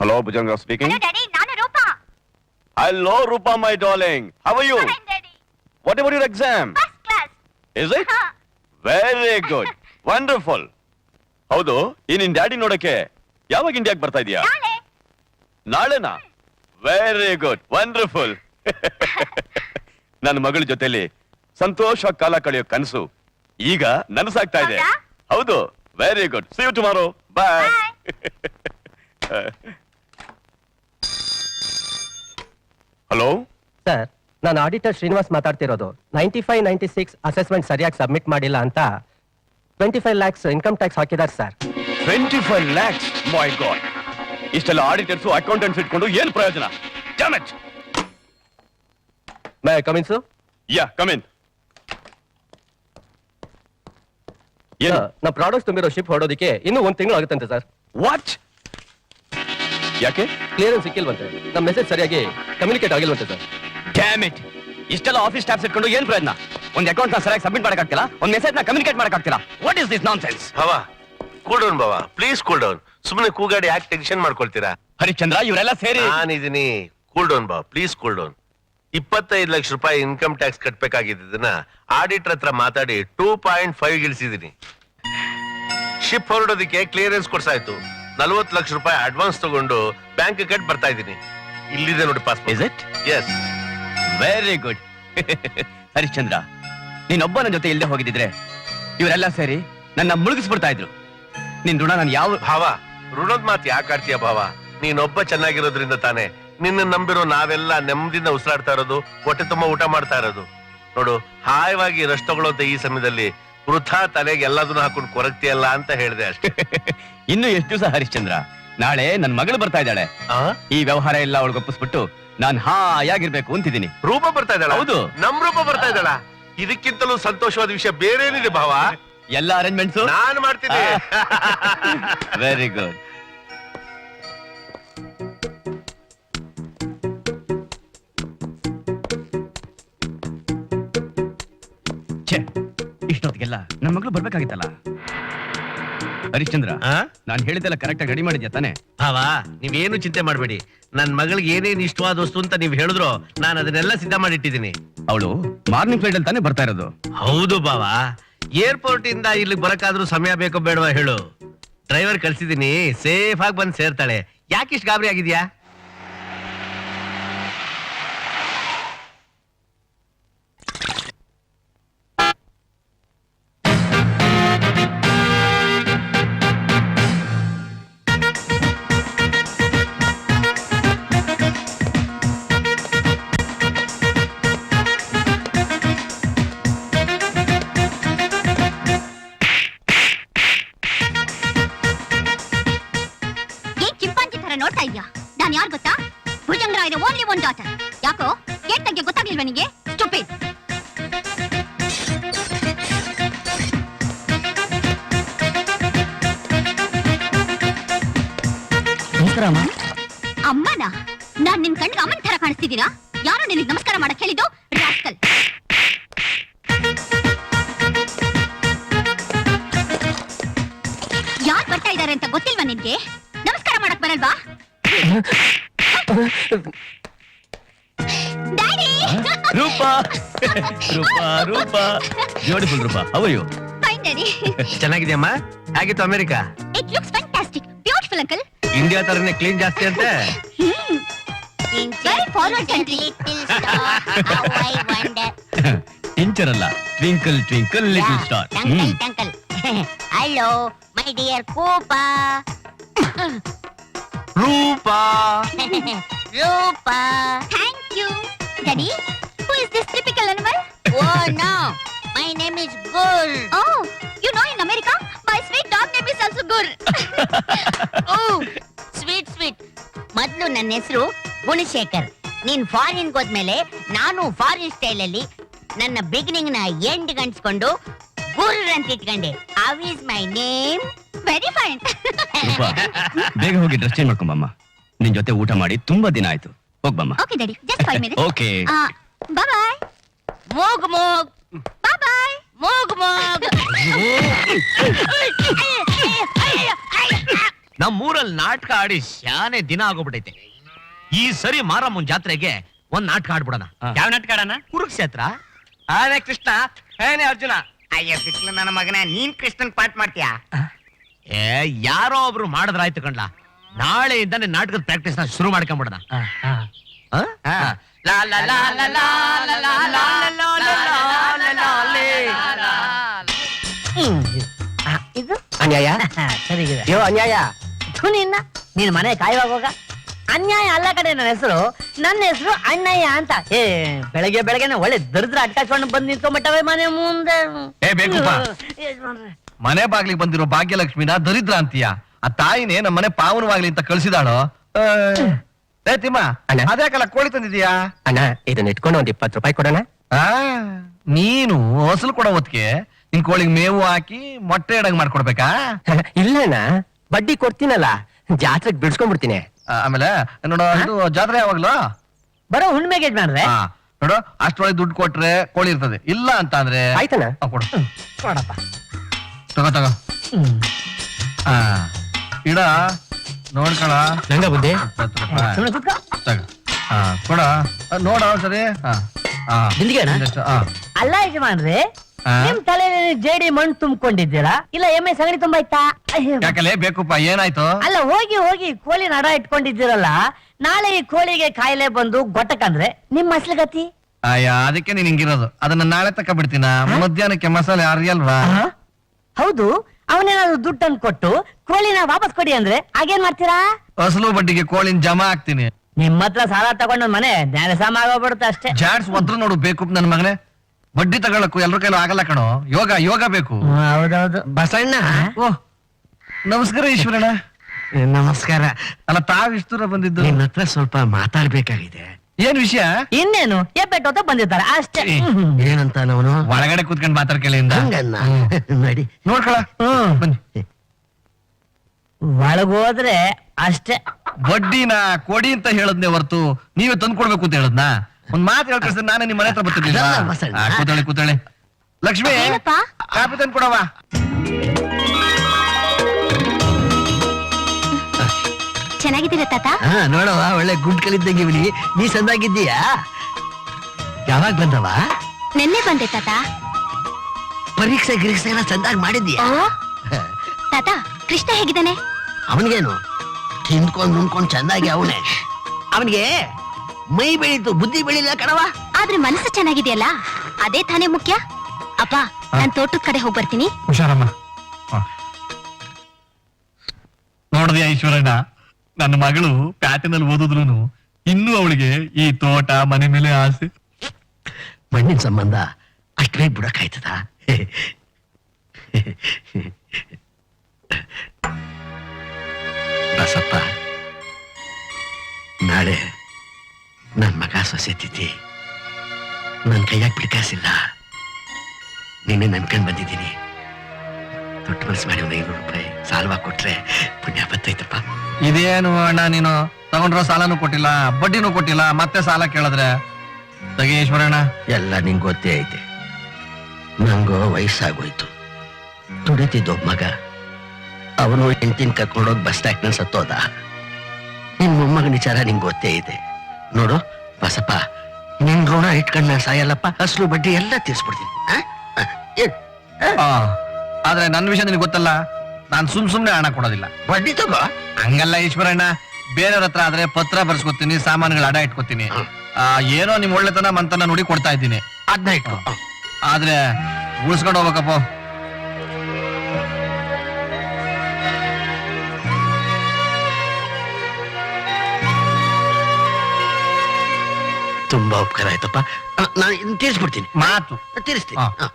Hello Bhujanga speaking hello daddy ನಾನು Roopa hello Roopa my darling how are you what about your exam first class is it very good wonderful ಹೌದು ಈ ನಿನ್ daddy ನೋಡಕ್ಕೆ ಯಾವಾಗ ಇಂಡಿಯಾಗ್ ಬರ್ತಾ ಇದೀಯಾ? ನಾಳೆ. ನಾಳೆನಾ? ವೆರಿ ಗುಡ್ ವಂಡರ್ಫುಲ್ ನನ್ನ ಮಗಳ ಜೊತೆಲಿ ಸಂತೋಷ ಕಾಲ ಕಳೆಯೋ ಕನಸು ಈಗ ನನಸಾಗ್ತಾ ಇದೆ. ಹೌದಾ? ಹೌದು. Very good see you tomorrow bye hello sir ನಾನು ಆಡಿಟರ್ ಶ್ರೀನಿವಾಸ್ ಮಾತಾಡ್ತಿರೋದು. Ninety five ninety six assessment ಸರಿಯಾಗಿ ಸಬ್ಮಿಟ್ ಮಾಡಿಲ್ಲ ಅಂತ twenty five lakhs income tax ಹಾಕಿದ್ದಾರೆ sir twenty five lakhs my god ಇಷ್ಟೆಲ್ಲ ಆಡಿಟರ್ಸ್ ಅಕೌಂಟೆಂಟ್ಸ್ ಇಟ್ಕೊಂಡು ಏನ್ ಪ್ರಯೋಜನ? Damage may come in yeah come in ಏನು? ನಮ್ಮ ಪ್ರಾಡಕ್ಟ್ಸ್ ತುಂಬಿರೋ ಶಿಪ್ ಹೊಡೋದಕ್ಕೆ ಇನ್ನೂ ಒಂದು ತಿಂಗಳು ಆಗುತ್ತಂತೆ ಸರ್ ವಾಟ್ ಯಾಕೆ? ಕ್ಲಿಯರೆನ್ಸ್ ಸಿಕ್ಕಿಲ್ವಂತೆ. ನಮ್ಮ ಮೆಸೇಜ್ ಸರಿಯಾಗಿ ಕಮ್ಯುನಿಕೇಟ್ ಆಗಿಲ್ವಂತೆ ಸರ್ ಡ್ಯಾಮ್ ಇಟ್ ಇಷ್ಟೆಲ್ಲ ಆಫೀಸ್ ಸ್ಟಾಫ್ಸ್ ಇಟ್ಕೊಂಡು ಏನ್ ಪ್ರಯತ್ನ? ಒಂದು ಅಕೌಂಟ್ನ ಸರಿಯಾಗಿ ಸಬ್ಮಿಟ್ ಮಾಡಕ್ಕಾಗ್ತಿಲ್ಲ ಒಂದು ಮೆಸೇಜ್ನ communicate ಮಾಡಕ್ಕಾಗ್ತಿಲ್ಲ. What is this nonsense Bhava cool down Bhava. Please cool down ಸುಮ್ಮನೆ ಕೂಗಾಡಿ ಯಾಕೆ ಟೆನ್ಷನ್ ಮಾಡ್ಕೊಳ್ತೀರಾ? ಹರಿಶ್ಚಂದ್ರ ಇವರೆಲ್ಲ ಸೇರಿ. ನಾನಿದ್ದೀನಿ cool down Bhava please cool down ಇಪ್ಪತ್ತೈದು ಲಕ್ಷ ರೂಪಾಯಿ ಇನ್ಕಮ್ ಟ್ಯಾಕ್ಸ್ ಕಟ್ಬೇಕಾಗಿದ್ದನ್ನ ಆಡಿಟರ್ ಹತ್ರ ಮಾತಾಡಿ ಟೂ ಪಾಯಿಂಟ್ ಫೈವ್ ಇಳಿಸಿದೀನಿ. ಶಿಪ್ ಹೊರಡೋದಕ್ಕೆ ಕ್ಲಿಯರೆನ್ಸ್ ಕೊಡ್ಸಾಯ್ತು. ನಲ್ವತ್ತು ಲಕ್ಷ ರೂಪಾಯಿ ಅಡ್ವಾನ್ಸ್ ತಗೊಂಡು ಬ್ಯಾಂಕ್ ಕಟ್ ಬರ್ತಾ ಇದ್ದೀನಿ. ಇಲ್ಲಿದೆ ನೋಡಿ pass is it yes very good Harishchandra ನೀನೊಬ್ಬ ನನ್ನ ಜೊತೆ ಇಲ್ಲದೆ ಹೋಗಿದ್ರೆ ಇವರೆಲ್ಲ ಸೇರಿ ನನ್ನ ಮುಳುಗಿಸ್ಬಿಡ್ತಾ ಇದ್ರು. ನಿನ್ ಋಣ ನಾನು ಯಾವ ಭಾವ ಋಣದ ಮಾತು ಯಾಕೆ ಆಡ್ತೀಯ ಭಾವ? ನೀನೊಬ್ಬ ಚೆನ್ನಾಗಿರೋದ್ರಿಂದ ತಾನೇ ನಿನ್ನ ನಂಬಿರೋ ನಾವೆಲ್ಲ ನೆಮ್ಮದಿಯಿಂದ ಉಸಿರಾಡ್ತಾ ಇರೋದು ಹೊಟ್ಟೆ ತುಂಬಾ ಊಟ ಮಾಡ್ತಾ ಇರೋದು. ನೋಡು ಹಾಯವಾಗಿ ರಶ್ ಈ ಸಮಯದಲ್ಲಿ ವೃಥಾ ತಲೆಗೆ ಎಲ್ಲದನ್ನ ಹಾಕೊಂಡು ಕೊರಗ್ತಿಯಲ್ಲ ಅಂತ ಹೇಳಿದೆ ಅಷ್ಟೇ. ಇನ್ನು ಎಷ್ಟು ದಿವಸ ಹರಿಶ್ಚಂದ್ರ? ನಾಳೆ ನನ್ ಮಗಳು ಬರ್ತಾ ಇದ್ದಾಳೆ. ಆ? ಈ ವ್ಯವಹಾರ ಎಲ್ಲ ಅವಳಿಗೆ ಒಪ್ಪಿಸ್ಬಿಟ್ಟು ನಾನ್ ಹಾಯಾಗಿರ್ಬೇಕು ಅಂತಿದ್ದೀನಿ. ರೂಪ ಬರ್ತಾ ಇದ್ದಾಳ? ಹೌದು. ನಮ್ ರೂಪ ಬರ್ತಾ ಇದ್ದಾಳ? ಇದಕ್ಕಿಂತಲೂ ಸಂತೋಷವಾದ ವಿಷಯ ಬೇರೆ ಏನಿದೆ ಭಾವ? ಎಲ್ಲ ಅರೇಂಜ್ಮೆಂಟ್ಸ್ ನಾನು ಮಾಡ್ತೀನಿ ವೆರಿ ಗುಡ್ ಇಷ್ಟೊತ್ತಿಗೆಲ್ಲ ನನ್ನ ಮಗಳು ಬರ್ಬೇಕಾಗಿತ್ತಲ್ಲ? ಹರಿಶ್ಚಂದ್ರ ಆ? ನಾನು ಹೇಳಿದ್ದೆಲ್ಲ ಕರೆಕ್ಟ್ ಆಗಿ ರೆಡಿ ಮಾಡಿದ್ಯಾ ತಾನೆ? ಭಾವ ನೀವೇನು ಚಿಂತೆ ಮಾಡಬೇಡಿ. ನನ್ ಮಗಳಿಗೆ ಏನೇನ್ ಇಷ್ಟವಾದ ವಸ್ತು ಅಂತ ನೀವ್ ಹೇಳಿದ್ರು ನಾನು ಅದನ್ನೆಲ್ಲ ಸಿದ್ಧ ಮಾಡಿಟ್ಟಿದ್ದೀನಿ. ಅವಳು ಮಾರ್ನಿಂಗ್ ಫ್ಲೈಟ್ ಅಲ್ಲಿ ತಾನೇ ಬರ್ತಾ ಇರೋದು. ಹೌದು ಬಾವ. ಏರ್ಪೋರ್ಟ್ ಇಂದ ಇಲ್ಲಿ ಬರಕಾದ್ರೂ ಸಮಯ ಬೇಕೋ ಬೇಡವಾ ಹೇಳು. ಡ್ರೈವರ್ ಕಳ್ಸಿದೀನಿ ಸೇಫ್ ಆಗಿ ಬಂದ್ ಸೇರ್ತಾಳೆ. ಯಾಕಿಷ್ಟು ಗಾಬರಿ ಆಗಿದ್ಯಾ? ನಾನು ಯಾರು ಗೊತ್ತಾ? ಭುಜಂಗರಾಯರ ಓನ್ಲಿ ಒನ್ ಡಾಟರ್ ಯಾಕೋ? ಗೇಟ್ ತಗ್ಗೆ ಗೊತ್ತಾಗ್ಲಿಲ್ವ ನಿಂಗೆ? ಸ್ಟುಪಿಡ್ ಅಮ್ಮನ? ನಾನ್ ನಿನ್ ಕಣ್ಣಿಗೆ ಅಮ್ಮನ ತರ ಕಾಣಿಸ್ತಿದ್ದೀರಾ? ಯಾರು ನಿನಗೆ ನಮಸ್ಕಾರ ಮಾಡಕ್ ಹೇಳಿದ್ದು? ರಾಸ್ಕಲ್. ಯಾರು ಬರ್ತಾ ಇದ್ದಾರೆ ಅಂತ ಗೊತ್ತಿಲ್ವಾ ನಿನ್ಗೆ? ನಮಸ್ಕಾರ ಮಾಡಕ್ ಬರಲ್ವಾ? Daddy Roopa Roopa Roopa beautiful Roopa ಅವಯ್ಯು fine daddy ಚೆನ್ನಾಗಿದ್ಯಮ್ಮ? ಆಗಿತ್ತು America? It looks fantastic beautiful uncle India ತರನೇ ಕ್ಲೀನ್ ಜಾಸ್ತಿ ಅಂತೆ? ವೆರಿ ಫಾರ್ವರ್ಡ್ ಕಂಟ್ರಿ ಟಿಂಚರ್ ಅಲ್ಲ. Twinkle twinkle little star ಟಂಕಲ್ hello my dear ಕೋಪಾ Rupa. Rupa. Thank you daddy who is this typical animal oh no. My name is Gul oh you know in America my sweet dog name is also Gul oh sweet sweet ಮೊದಲು ನನ್ನ ಹೆಸರು ಗುಣಶೇಖರ್. ನೀನ್ foreign ಹೋದ್ಮೇಲೆ ನಾನು foreign style ಅಲ್ಲಿ ನನ್ನ ಬಿಗಿನಿಂಗ್ನ end ಗಂಟ್ಸ್ಕೊಂಡು ಗುರ್ ಅಂತ ಇಟ್ಕೊಂಡೆ. How is my name very fine Roopa ಬೇಗ ಹೋಗಿ ಡ್ರೆಸ್ ಚೇಂಜ್ ಮಾಡ್ಕೊಂಬಮ್ಮ ನಿನ್ ಜೊತೆ ಊಟ ಮಾಡಿ ತುಂಬಾ ದಿನ ಆಯ್ತು. ಹೋಗ್ಬಮ್ಮ okay daddy just five minutes okay bye bye ಮೋಗ್ ಮೂಗ್. Bye bye ಮೋಗ್. ನಮ್ಮ ನಮ್ಮೂರಲ್ಲಿ ನಾಟಕ ಆಡಿ ಶಾನೆ ದಿನ ಆಗೋಗ್ಬಿಟ್ಟೈತೆ ಈ ಸರಿ ಮಾರಮ್ಮನ್ ಜಾತ್ರೆಗೆ ಒಂದ್ ನಾಟಕ ಆಡ್ಬಿಡೋಣ. ಯಾವ ನಾಟಕ ಆಡೋಣ? ಕುರುಕ್ಷೇತ್ರ. ಆನೆ ಕೃಷ್ಣ. ಏನೇ ಅರ್ಜುನ. ಅಯ್ಯ ಕೃಷ್ಣ ನನ್ನ ಮಗನ ನೀನ್ ಕೃಷ್ಣನ್ ಪಾಠ ಮಾಡ್ತೀಯಾ? ಏ ಯಾರೋ ಒಬ್ರು ಮಾಡಿದ್ರಾಯ್ತು ಕಣ್ಲಾ ನಾಳೆ ಇದ್ದಾನೆ ನಾಟಕದ ಪ್ರಾಕ್ಟೀಸ್ನ ಶುರು ಮಾಡ್ಕೊಂಬಿಡದ ಇದು ಅನ್ಯಾಯ ಅನ್ಯಾಯ ನೀನ್ ಮನೆ ಕಾಯುವಾಗ ಅನ್ಯಾಯ ಅಲ್ಲ ಕಡೆ ನನ್ನ ಹೆಸರು ನನ್ನ ಹೆಸರು ಅಣ್ಣಯ್ಯ ಅಂತ ಏ ಬೆಳಗ್ಗೆ ಬೆಳಗ್ಗೆನೆ ಒಳ್ಳೆ ದರಿದ್ರ ಅಟ್ಟಾಕೊಂಡು ಬಂದ್ ನಿಂತ್ಕೊಂಡ್ಬಿಟ್ಟವೆ ಮನೆ ಮುಂದೆ ಮನೆ ಬಾಗ್ಲಿಗೆ ಬಂದಿರೋ ಭಾಗ್ಯಲಕ್ಷ್ಮಿನ ದರಿದ್ರ ಅಂತೀಯ? ಆ ತಾಯಿನೇ ನಮ್ಮ ಮನೆ ಪಾವನವಾಗ್ಲಿ ಅಂತ ಕಳ್ಸಿದಾಳು? ಏ ತಿಮ್ಮ ಅಣ್ಣ. ಅದ್ಯಾಕಲ್ಲ ಕೋಳಿ ತಂದಿದ್ಯಾ ಅಣ್ಣ ಇದನ್ನ ಇಟ್ಕೊಂಡು ಒಂದ್ ಇಪ್ಪತ್ತು ರೂಪಾಯಿ ಕೊಡೋಣ. ಆ, ನೀನು ಹೊಸಲು ಕೊಡೋ ಹೊತ್ತಿಗೆ ನಿನ್ ಕೋಳಿಗೆ ಮೇವು ಹಾಕಿ ಮೊಟ್ಟೆ ಇಡಂಗ್ ಮಾಡ್ಕೊಡ್ಬೇಕಾ? ಇಲ್ಲ ಅಣ್ಣ ಬಡ್ಡಿ ಕೊಡ್ತೀನಲ್ಲ ಜಾತ್ರೆಗೆ ಬಿಡ್ಸ್ಕೊಂಡ್ಬಿಡ್ತೀನಿ. ಆ, ಆಮೇಲೆ ನೋಡು ಇದು ಜಾತ್ರೆ ಯಾವಾಗ್ಲೂ? ಬರೋ ಯಜಮಾನ್ರೆ. ಆ, ನೋಡು ಅಷ್ಟೊಳಗೆ ದುಡ್ಡು ಕೊಟ್ರೆ ಕೋಳಿ ಇರ್ತದೆ. ಇಲ್ಲ ಅಂತ ಅಂದ್ರೆ ಆಯ್ತಣ್ಣ. ಆ, ಕೊಡು. ನೋಡಪ್ಪ ತಗೋ ತಗೋ. ಆ ಇಡ ನೋಡ್ಕೊಳ. ನಂಗ ಬುದ್ಧಿ? ರೂಪಾಯಿ ಸುಮ್ನೆ ಕೂತ್ಕೋ. ತಗೋ. ಆ, ಕೊಡ. ಆ, ನೋಡು ಒಂದ್ಸರಿ. ಆ, ಆ. ಬಿಂದಿಗೆ ಅಣ್ಣ? ಆ. ಅಲ್ಲ ಯಜಮಾನ್ರಿ ಆ? ನಿಮ್ ತಲೆ ಜೇಡಿ ಮಣ್ಣು ತುಂಬಿಕೊಂಡಿದ್ದೀರಾ? ಇಲ್ಲ ಎಮ್ಮೆ ಸಗಣಿ ತುಂಬಾಯ್ತಾ? ಅಯ್ಯೋ. ಯಾಕಲೆ ಬೇಕುಪ್ಪ ಏನಾಯ್ತು? ಅಲ್ಲ ಹೋಗಿ ಹೋಗಿ ಕೋಳಿ ನಡ ಇಟ್ಕೊಂಡಿದ್ದೀರಲ್ಲ ನಾಳೆ ಈ ಕೋಳಿಗೆ ಕಾಯಿಲೆ ಬಂದು ಗೊಟ್ಟಕಂದ್ರೆ ನಿಮ್ ಗತಿ? ಅಯ್ಯ ಅದಕ್ಕೆ ನೀನ್ ಹಿಂಗಿರೋದು. ಅದನ್ನ ನಾಳೆ ತಕ ಬಿಡ್ತೀನ? ಮಧ್ಯಾಹ್ನಕ್ಕೆ ಮಸಾಲೆ ಅರಿಯಲ್ವಾ ಹೌದು ಅವನೇನಾದ್ರು ದುಡ್ಡು ತಂದು ಕೊಟ್ಟು ಕೋಳಿನ ವಾಪಸ್ ಕೊಡಿ ಅಂದ್ರೆ ಆಗೇನ್ ಮಾಡ್ತೀರಾ? ಅಸಲು ಬಡ್ಡಿಗೆ ಕೋಳಿನ ಜಮಾ ಹಾಕ್ತೀನಿ. ನಿಮ್ ಹತ್ರ ಸಾಲ ತಗೊಂಡ್ ಮನೆ ಜ್ಞಾನಸಾಮ ಆಗೋಗ್ಬಿಡುತ್ತೆ ಅಷ್ಟೇ. ಜಾಡ್ಸ್ ಒದ್ರು ನೋಡು ಬೇಕು ನನ್ ಮಗನೇ. ಬಡ್ಡಿ ತಗೊಳಕ್ಕೂ ಎಲ್ರ ಕೈಲೂ ಆಗಲ್ಲ ಕಣೋ. ಯೋಗ ಯೋಗ ಬೇಕು. ಹೌದೌದು. ಬಸಣ್ಣ ಓ ನಮಸ್ಕಾರ ಈಶ್ವರಣ್ಣ. ನಮಸ್ಕಾರ. ಅಲ್ಲ ತಾವ್ ಇಷ್ಟೂರ ಬಂದಿದ್ದು? ನಿನ್ನ ಹತ್ರ ಸ್ವಲ್ಪ ಮಾತಾಡ್ಬೇಕಾಗಿದೆ. ಏನ್ ವಿಷಯ? ಇನ್ನೇನು? ಎಬ್ಬೆಟ್ಟೋತ ಬಂದಿರ್ತಾರೆ ಅಷ್ಟೇ. ಏ. ಹ್ಮ್. ಏನಂತ ನಾವು ಒಳಗಡೆ ಕೂತ್ಕೊಂಡು ಮಾತಾಡ್ಕೆಳಿಂದ ಹಂಗನ್ನ. ನಡಿ. ನೋಡ್ಕೊಳ. ಬನ್ನಿ. ಒಳಗೋದ್ರೆ ಅಷ್ಟೇ. ಬಡ್ಡಿನ ಕೊಡಿ ಅಂತ ಹೇಳದ್ನೆ ಹೊರ್ತು ನೀವೇ ತಂದು ಕೊಡ್ಬೇಕು ಅಂತ ಹೇಳದ್ನ? ಒಂದ್ ಮಾತು ಸರ್ ನಾನೇ ನಿಮ್ ಮನೆ ಹತ್ರ ಬರ್ತಿರ್ಲಿಲ್ಲ ಕೂತಾಳೆ ಕೂತಾಳೆ. ಲಕ್ಷ್ಮಿ? ಕಾಪಿ ತಂದು ಕೊಡವ ಚೆನ್ನಾಗಿದ್ದೀರಾ ತಾತ? ಹಾ ನೋಡವ ಒಳ್ಳೆ ಗುಡ್ ಕಲಿದ್ದಂಗೆ ಬಿಡಿ. ನೀ ಸಂದಾಗಿದ್ದೀಯಾ? ಯಾವಾಗ ಬಂದವ? ನೆನ್ನೆ ಬಂದೆ ತಾತ. ಪರೀಕ್ಷೆ ಗಿರೀಕ್ಷೆ ಎಲ್ಲ ಚಂದಾಗಿ ಮಾಡಿದ್ಯಾ ಓ ತಾತ ಕೃಷ್ಣ ಹೇಗಿದ್ದಾನೆ? ಅವನಿಗೇನು? ತಿಂದ್ಕೊಂಡು ನುಣ್ಕೊಂಡ್ ಚೆನ್ನಾಗಿ ಅವನೇ. ಅವನಿಗೆ ಮೈ ಬೆಳೀತು ಬುದ್ಧಿ ಬೆಳಿಲ್ಲ ಕಣವ ಆದ್ರೆ ಮನಸ್ಸು ಚೆನ್ನಾಗಿದೆಯಲ್ಲ? ಅದೇ ತಾನೇ ಮುಖ್ಯ? ಅಪ್ಪ ನಾನ್ ತೋಟದ ಕಡೆ ಹೋಗ್ಬರ್ತೀನಿ. ಹುಷಾರಮ್ಮ. ನೋಡಿದ್ಯಾ ಈಶ್ವರಣ್ಣ? ನನ್ನ ಮಗಳು ಪ್ಯಾಟಿನಲ್ಲಿ ಓದಿದ್ರು ಇನ್ನೂ ಅವಳಿಗೆ ಈ ತೋಟ, ಮನೆ ಮೇಲೆ ಆಸೆ. ಮಣ್ಣಿನ ಸಂಬಂಧ ಅಷ್ಟೇ ಬಿಡಕಾಯ್ತದ? ಬಸಪ್ಪ, ನಾಳೆ ನನ್ನ ಮಗ ಸೊಸೆ ತಿಥಿ ನನ್ ಕೈಯಾಗ ಬಿಡ್ಕಾಸಿಲ್ಲ. ನಿನ್ನೆ ನಂಬ್ಕೊಂಡ್ ಬಂದಿದ್ದೀನಿ. ದೊಡ್ಡ ಮನಸ್ಸು ಮಾಡಿ ಒಂದು ಐನೂರು ರೂಪಾಯಿ ಸಾಲ್ವಾ ಕೊಟ್ರೆ ಪುಣ್ಯ ಬತ್ತೈತಪ್ಪ. ಇದೇನು ಅಣ್ಣ ನೀನು ತಗೊಂಡ್ರ ಸಾಲನೂ ಕೊಟ್ಟಿಲ್ಲ ಬಡ್ಡಿನೂ ಕೊಟ್ಟಿಲ್ಲ ಮತ್ತೆ ಸಾಲ ಕೇಳಿದ್ರೆ? ತಗೇಶ್ವರಣ್ಣ ಈಶ್ವರಣ್ಣ. ಎಲ್ಲ ನಿಂಗ್ ಗೊತ್ತೇ ಐತೆ. ನಂಗೋ ವಯಸ್ಸಾಗೋಯ್ತು. ದುಡಿತಿದ್ದ ಒಬ್ಬ ಮಗ. ಅವನು ಹೆಂಡತಿನ ಕರ್ಕೊಂಡೋಗಿ ಬಸ್ ಸ್ಟ್ಯಾಂಡ್ನಲ್ಲಿ ಸತ್ತೋದ. ನಿನ್ ಮೊಮ್ಮಗನ ವಿಚಾರ ನಿಂಗೆ ಗೊತ್ತೇ ಇದೆ ನೋಡು ಬಸಪ್ಪ ನಿನ್ ಋಣ ಇಟ್ಕೊಂಡ್ ನಾನು ಸಾಯಲ್ಲಪ್ಪ ಅಸಲು ಬಡ್ಡಿ ಎಲ್ಲ ತೀರ್ಸ್ಬಿಡ್ತೀನಿ. ಆ? ಆ, ಏನ್? ಆ, ಆದ್ರೆ ನನ್ನ ವಿಷಯ ನಿನಗೆ ಗೊತ್ತಲ್ಲ? ನಾನ್ ಸುಮ್ ಸುಮ್ನೆ ಹಣ ಕೊಡೋದಿಲ್ಲ. ಬಡ್ಡಿ ತಗೋ? ಹಂಗಲ್ಲ ಈಶ್ವರಣ್ಣ. ಬೇರೆಯವ್ರ ಹತ್ರ ಆದ್ರೆ ಪತ್ರ ಬರ್ಸ್ಕೊತೀನಿ ಸಾಮಾನುಗಳ ಅಡ ಇಟ್ಕೊತೀನಿ. ಆ, ಏನೋ ನಿಮ್ ಒಳ್ಳೆತನ ಮಂತನ ನೋಡಿ ಕೊಡ್ತಾ ಇದ್ದೀನಿ. ಅದ್ನ ಇಟ್ಕೋ. ಆದ್ರೆ ಉಳಿಸ್ಕೊಂಡು ಹೋಗ್ಬೇಕಪ್ಪ. ತುಂಬಾ ಉಪಕಾರ ಆಯ್ತಪ್ಪ. ಆ, ನಾನು ತೀರಿಸ್ಬಿಡ್ತೀನಿ. ಮಾತು. ತೀರಿಸ್ತೀನಿ. ಆ.